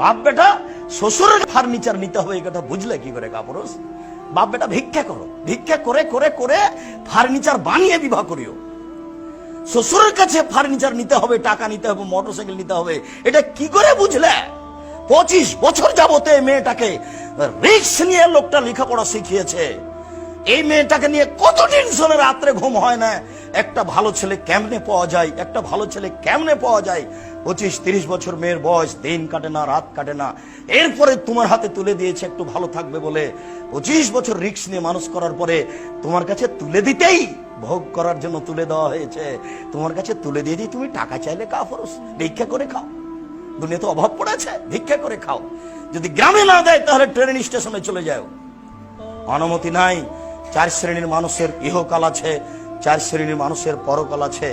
বাপ বেটা, শ্বশুরের ফার্নিচার নিতে হবে কথা বুঝলে কি করে কাপুরুষ? বাপ বেটা, ভিক্ষা করো। ভিক্ষা করে করে করে ফার্নিচার বানিয়ে বিবাহ করিও। শ্বশুরের কাছে ফার্নিচার নিতে হবে, টাকা নিতে হবে, মোটরসাইকেল নিতে হবে, এটা কি করে বুঝলে? পঁচিশ বছর যাবতে মেয়েটাকে রিক্স নিয়ে লোকটা লেখাপড়া শিখিয়েছে। এই মেয়েটাকে নিয়ে কত টেনশনে রাত্রে ঘুম হয় না? একটা ভালো ছেলে কেমনে পাওয়া যায়? একটা ভালো ছেলে কেমনে পাওয়া যায়? পঁচিশ, তিরিশ বছর মেয়ের বয়স, দিন কাটে না, রাত কাটে না। এরপরে তোমার হাতে তুলে দিয়েছে, একটু ভালো থাকবে বলে। পঁচিশ বছর রিক্স নিয়ে মানুষ করার পরে তোমার কাছে তুলে দিতেই ভোগ করার জন্য তুলে দেওয়া হয়েছে। তোমার কাছে তুলে দিয়ে দিই, তুমি টাকা চাইলে কা ফরস ভিক্ষা করে খাও। দুনিয়া তো অভাব পড়েছে, ভিক্ষা করে খাও। যদি গ্রামে না দেয়, তাহলে ট্রেন স্টেশনে চলে যাও। অনুমতি নাই, চার শ্রেণির মানুষের ইহকাল আছে, চার শ্রেণির মানুষের পরকাল আছে।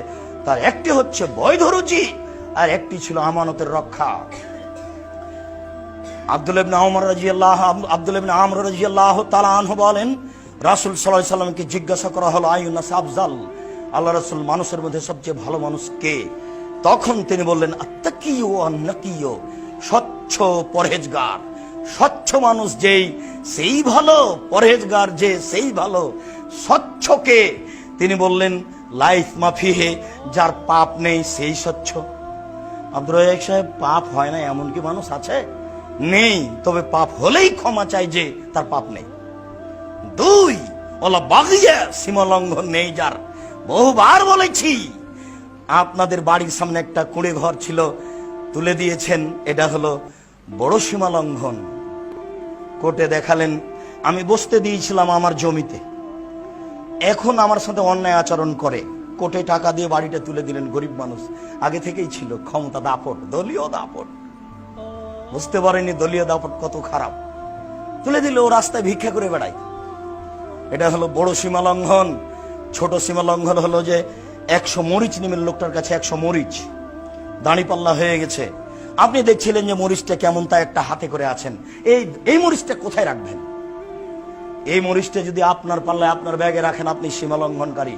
তার একটি হচ্ছে বৈধ রুচি। আর একটি ছিল আমানতের রক্ষা। আব্দুল ইবনে আমর রাদিয়াল্লাহ আব্দুল ইবনে আমর রাদিয়াল্লাহু তাআলা আনহু বলেন, রাসূল সাল্লাল্লাহু সাল্লামকে জিজ্ঞাসা করা হলো আইয়ুনাস আফজাল? আল্লাহ রাসূল, মানুষের মধ্যে সবচেয়ে ভালো মানুষ কে? তখন তিনি বললেন আত্তাকিয়ু আন্নাকিয়ু স্বচ্ছ পরহেজগার। স্বচ্ছ মানুষ যেই, সেই ভালো। পরহেজগার যে, সেই ভালো। স্বচ্ছকে তিনি বললেন লাইফ মাফিহে যার পাপ নেই, সেই স্বচ্ছ। আব্দুল রাজাক সাহেব, পাপ হয় না এমন কি মানুষ আছে? নেই, তবে পাপ হলেই ক্ষমা চাই যে তার পাপ নেই। দুই, ওলা বাগিয়া সীমা লঙ্ঘন নেই যার। বহুবার বলেছি, আপনাদের বাড়ির সামনে একটা কুড়ে ঘর ছিল, তুলে দিয়েছেন, এটা হলো বড় সীমা লঙ্ঘন কোর্টে দেখালেন, আমি বসতে দিয়েছিলাম আমার জমিতে। এখন আমার সাথে অন্যায় আচরণ করে। কোর্টে টাকা দিয়ে বাড়িটা তুলে দিলেন গরিব মানুষ। আগে থেকেই ছিল ক্ষমতা দাপট, দলীয় দাপট। বুঝতে পারেনি দলীয় দাপট কত খারাপ। তুলে দিলে ও রাস্তায় ভিক্ষা করে বেড়ায়। এটা হলো বড় সীমা লঙ্ঘন। ছোট সীমা লঙ্ঘন হলো যে একশো মরিচ নিমের লোকটার কাছে একশো মরিচ। দাঁড়িপাল্লা হয়ে গেছে। আপনি দেখছিলেন যে মরিচটা কেমন তা একটা হাতে করে আছেন। এই এই মরিচটা কোথায় রাখবেন? এই মরিচটা যদি আপনার পাল্লায় আপনার ব্যাগে রাখেন, আপনি সীমা লঙ্ঘনকারী।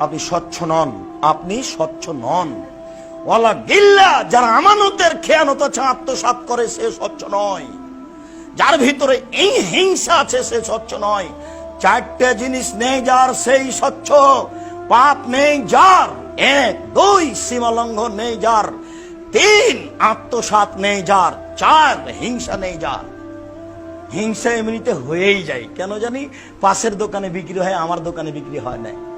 আপনি স্বচ্ছ নন, আপনি স্বচ্ছ নন। ওয়ালা গিল্লা, যারা আমানতের খেয়ানত আছে আত্মসাত করে, সে স্বচ্ছ নয়। যার ভিতরে এই হিংসা আছে, সে স্বচ্ছ নয়। চারটে জিনিস নেই যার, সেই স্বচ্ছ। পাপ নেই যার, এক, দুই নেই যার। তিন আত্মসাত নেই যার। চার, হিংসা নেই যার। হিংসা এমনিতে হয়েই যায়। কেন জানি? পাশের দোকানে বিক্রি হয়, আমার দোকানে বিক্রি হয় না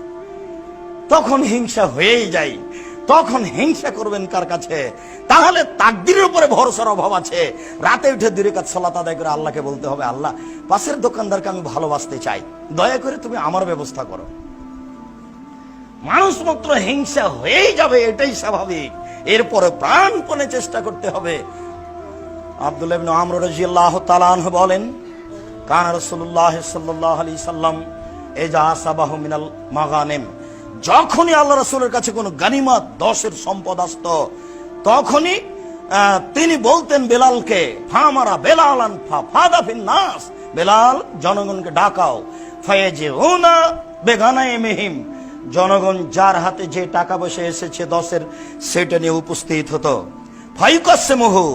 তখন হিংসা হয়েই যায়। তখন হিংসা করবেন কার কাছে? তাহলে তাকদিরের উপরে ভরসার অভাব আছে। রাতে উঠে দূরে কাজ সলাত আদায় করে আল্লাহকে বলতে হবে, আল্লাহ, পাশের দোকানদারকে আমি ভালোবাসতে চাই। দয়া করে তুমি আমার ব্যবস্থা করো। মানুষ মাত্র হিংসা হয়েই যাবে, এটাই স্বাভাবিক। এরপরে প্রাণপণে চেষ্টা করতে হবে। আব্দুল ইবনে আমর রাদিয়াল্লাহু বলেন, কান রাসূলুল্লাহ সাল্লাল্লাহু আলাইহি সাল্লাম এজা আসাবাহু মিনাল মাগানিম। যখনই আল্লাহ রাসূলের কাছে কোনো গানিমাত দশের সম্পদ আসত, তখনই তিনি বলতেন বেলালকে, ফামারা বেলালান ফা ফাদা নাস। বেলাল, জনগণকে ডাকাও। ফায়েজে ওনা বেগানায়ে মেহিম জনগণ যার হাতে যে টাকা পয়সা এসেছে দশের, সেটা নিয়ে উপস্থিত হতো। ফাইকাসে মোহু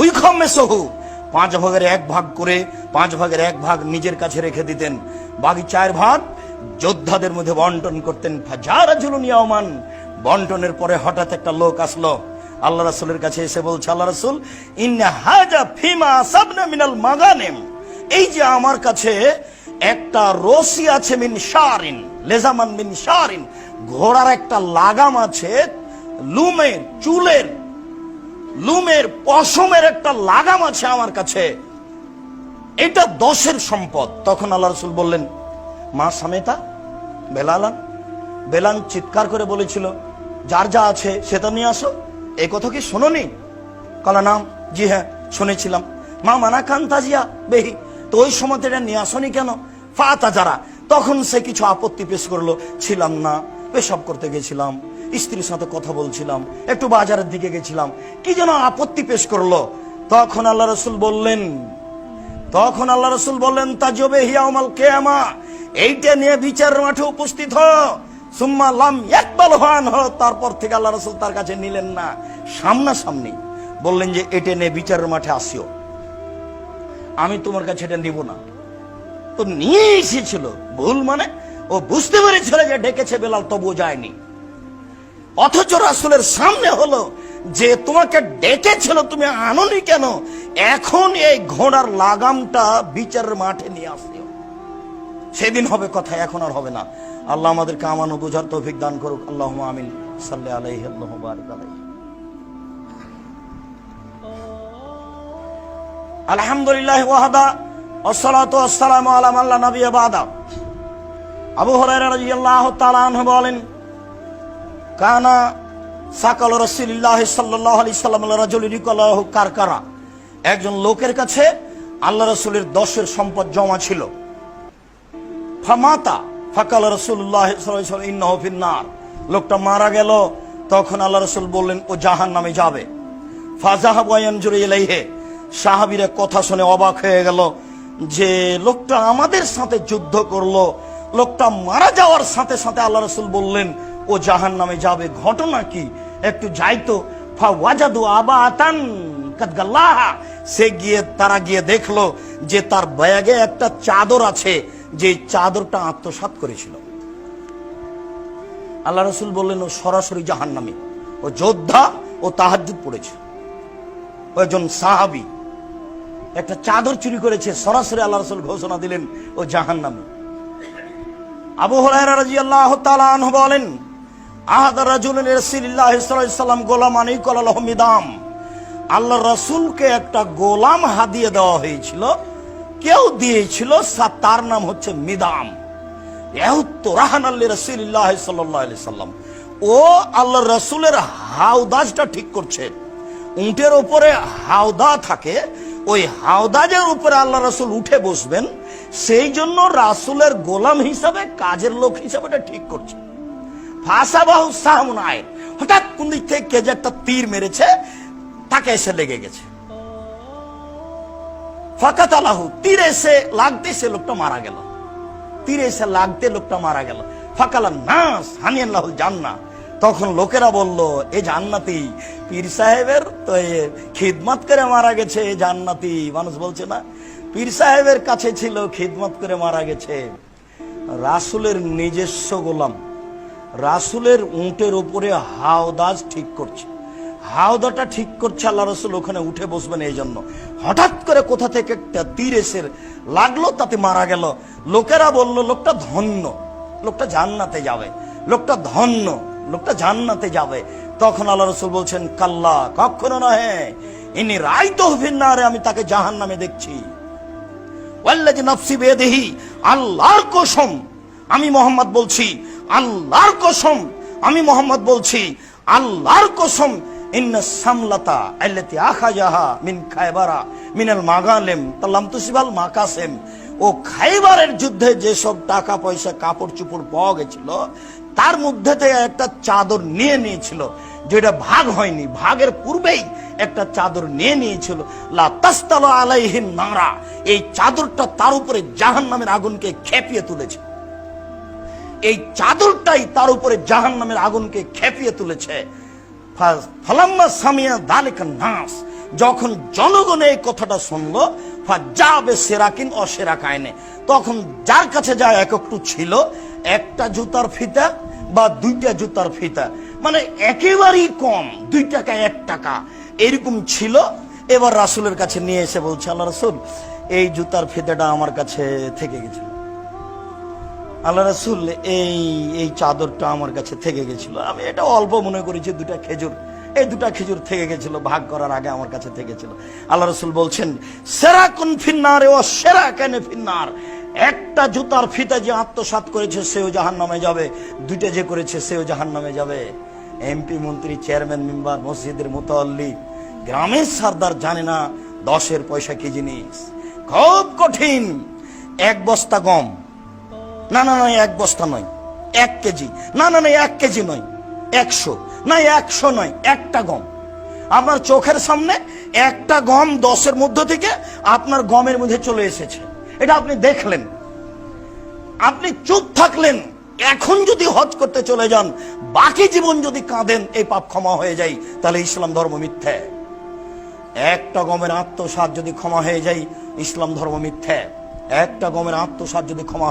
ওই খম্মে সহু পাঁচ ভাগের এক ভাগ করে, পাঁচ ভাগের এক ভাগ নিজের কাছে রেখে দিতেন। বাকি চার ভাগ যোদ্ধাদের মধ্যে বন্টন করতেন যারা জুলুনিয়ামান বন্টনের পরে হঠাৎ একটা লোক আসলো। আল্লাহ রাসূলের কাছে এসে বলছে, আল্লাহ রাসূল, ইন্না হাজা ফিমা সাবনা মিনাল মাগানেম। এই যে আমার কাছে একটা রশি আছে মিন শারিন, লেজামান মিন শারিন। ঘোড়ার একটা লাগাম আছে লুমের, চুলের, লুমের পশমের একটা লাগাম আছে আমার কাছে। এটা দশের সম্পদ। তখন আল্লাহ রসুল বললেন মা সামেতা বেলালান বেলান চিৎকার করে বলেছিল, যার যা আছে সেটা নিয়ে আসো। এই কথা কি শোনোনি? কলা নাম জি হ্যাঁ শুনেছিলাম। মা মানা খান তাজিয়া বেহি, তো ওই সময় এটা নিয়ে আসনি কেন? ফাতা যারা, তখন সে কিছু আপত্তি পেশ করল। ছিলাম না, পেশাব করতে গেছিলাম। স্ত্রীর সাথে কথা বলছিলাম, একটু বাজারের দিকে গেছিলাম। কি যেন আপত্তি পেশ করল? তখন আল্লাহ রসুল বললেন তখন আল্লাহ রসুল বললেন, তাজবে হিয়াউমাল কেয়ামা। এইটা নিয়ে বিচার মাঠে উপস্থিত হ সুম্মা লাম হান তারপর থেকে আল্লাহ রসুল তার কাছে নিলেন না। সামনাসামনি বললেন যে, এটে নে বিচারের মাঠে আসিও। আমি তোমার কাছে এটা নিব না। তো নিয়ে এসেছিল ভুল মানে ও বুঝতে পেরেছিল যে, ডেকেছে বেলাল, তবুও যায়নি। অথচ রাসুলের সামনে হলো যে তোমাকে ডেকেছিল, তুমি আনোনি কেন? এখন এই ঘোড়ার লাগামটা বিচারের মাঠে নিয়ে আসিও। সেদিন হবে কথা, এখন আর হবে না। আল্লাহ আমাদেরকে আমানো বোঝার তৌফিক দান করুক। আল্লাহ আমিন। সাল্লাহ আলাইহি আল্লাহ বারিক আলহামদুলিল্লাহ ওয়াহাদা, আসসালাতু আসসালামু আলা মান লা নাবিয়্যা বাদা। আবু হুরায়রা রাদিয়াল্লাহু তাআলা আনহু বলেন, কানা কারকারা। একজন লোকের কাছে আল্লাহ দশের সম্পদ জমা ছিল। ফামাতা ফাকাল লোকটা মারা গেল, তখন আল্লাহ রাসূল বললেন, ও জাহান্নামে যাবে। ফাজাহাব ওয়ানজুরু ইলাইহি, সাহাবীরা কথা শুনে অবাক হয়ে গেল যে লোকটা আমাদের সাথে যুদ্ধ করল, লোকটা মারা যাওয়ার সাথে সাথে আল্লাহ রসুল বললেন ও জাহান নামে যাবে ঘটনা কি? একটু যাইতো। ফা ওয়াজাদু আবা আতান কাদগাল্লাহা। সে গিয়ে, তারা গিয়ে দেখল যে তার ব্যাগে একটা চাদর আছে, যে চাদরটা আত্মসাৎ করেছিল। আল্লাহ রসুল বললেন, ও সরাসরি জাহান্নামী। ও যোদ্ধা ও তাহাজ্জুদ পড়েছে। ও একজন সাহাবি। একটা চাদর চুরি করেছে, সরাসরি আল্লাহ রসুল ঘোষণা দিলেন, ও জাহান্নামী। আবু রাদিয়াল্লাহু তাআলা আনহু বলেন আহাদ সাল্লাল্লাহু আলাইহি সাল্লাম গোলাম আনিকুল মিদাম। আল্লাহ রাসূলকে একটা গোলাম হাদিয়ে দেওয়া হয়েছিল, কেউ দিয়েছিল তার নাম হচ্ছে মিদাম। রসুল্লাহ সাল্লাম। ও আল্লাহ রসুলের হাউদাজটা ঠিক করছে। উঁটের উপরে হাওদা থাকে, ওই হাওদাজের উপরে আল্লাহ রসুল উঠে বসবেন, সেই জন্য রাসুলের গোলাম হিসাবে, কাজের লোক হিসাবে ঠিক করছে। ফাঁসাবাহু সাহমুনায় হঠাৎ কোন দিক থেকে কে যে একটা তীর মেরেছে, তাকে এসে লেগে গেছে। ফাকাত আলাহু তীর এসে লাগতে সে লোকটা মারা গেল। তীরে এসে লাগতে লোকটা মারা গেল। ফাকালা নাস হানি আল্লাহুল জান্না তখন লোকেরা বলল, এ জান্নাতি, পীর সাহেবের তো খিদমত করে মারা গেছে, এ জান্নাতি। মানুষ বলছে, না, পীর সাহেবের কাছে ছিল, খিদমত করে মারা গেছে। রাসুলের নিজস্ব গোলাম। রাসুলের উঁটের উপরে হাওদাজ ঠিক করছে। হাওদাটা ঠিক করছে আল্লাহ রসুল, ওখানে উঠে বসবেন এই জন্য হঠাৎ করে কোথা থেকে একটা তীর এসে লাগল, তাতে মারা গেল। লোকেরা বলল, লোকটা ধন্য, লোকটা জান্নাতে যাবে, লোকটা ধন্য, লোকটা জান্নাতে যাবে। তখন আল্লাহ রসুল বলছেন, কাল্লা, কখনো নহে। ইনি রায় তহফিন্নারে আমি তাকে জাহান নামে দেখছি নফসি বেদেহি আল্লাহর কসম, আমি মোহাম্মদ বলছি আল্লাহর কসম আমি মোহাম্মদ বলছি, আল্লাহর কসম মিন মাগালেম মাকাসেম। ও খাইবারের যুদ্ধে যেসব টাকা পয়সা কাপড় গেছিল, তার মধ্যে একটা চাদর নিয়ে নিয়েছিল, যেটা ভাগ হয়নি, ভাগের পূর্বেই একটা চাদর নিয়ে নিয়েছিল। লা তাস্তালো আলাইহিন নারা, এই চাদরটা তার উপরে জাহান নামের আগুনকে খেপিয়ে তুলেছে। এই চাদরটাই তার উপরে জাহান নামের আগুনকে খেপিয়ে তুলেছে। সামিয়া নাস, যখন জনগণ এই কথাটা শুনলো যাবে সেরাকিন অসেরা কায়নে। তখন যার কাছে যা এক একটু ছিল, একটা জুতার ফিতা বা দুইটা জুতার ফিতা। মানে একেবারেই কম, দুই টাকা, এক টাকা, এরকম ছিল। এবার রাসুলের কাছে নিয়ে এসে বলছে, আল্লাহ রাসুল, এই জুতার ফিতাটা আমার কাছে থেকে গেছিল আল্লাহ রাসুল এই এই চাদরটা আমার কাছে থেকে গেছিল। আমি এটা অল্প মনে করেছি দুটা খেজুর। এই দুটা খেজুর থেকে গেছিল, ভাগ করার আগে আমার কাছে থেকেছিল আল্লাহ রসুল বলছেন সেরা কোন ফিন্নার ও সেরা কেন ফিন্নার। একটা জুতার ফিতা যে আত্মসাৎ করেছে, সেও জাহান নামে যাবে। দুইটা যে করেছে, সেও জাহান নামে যাবে। এমপি, মন্ত্রী, চেয়ারম্যান, মেম্বার, মসজিদের মোতাল্লি, গ্রামের সর্দার জানে না, দশের পয়সা কি জিনিস। খুব কঠিন। এক বস্তা গম। না না নয় এক বস্তা নয়। এক কেজি। না না নয় এক কেজি নয়। একশো। না একশো নয়, একটা গম। আপনার চোখের সামনে একটা গম দশের মধ্য থেকে আপনার গমের মধ্যে চলে এসেছে। এটা আপনি দেখলেন। আপনি চুপ থাকলেন। এখন যদি হজ করতে চলে যান, বাকি জীবন যদি কাঁদেন, এই পাপ ক্ষমা হয়ে যায়। তাহলে ইসলাম ধর্ম মিথ্যে। একটা গমের আত্মসাত যদি ক্ষমা হয়ে যায়, ইসলাম ধর্ম মিথ্যে। একটা গমের আত্মসাত যদি ক্ষমা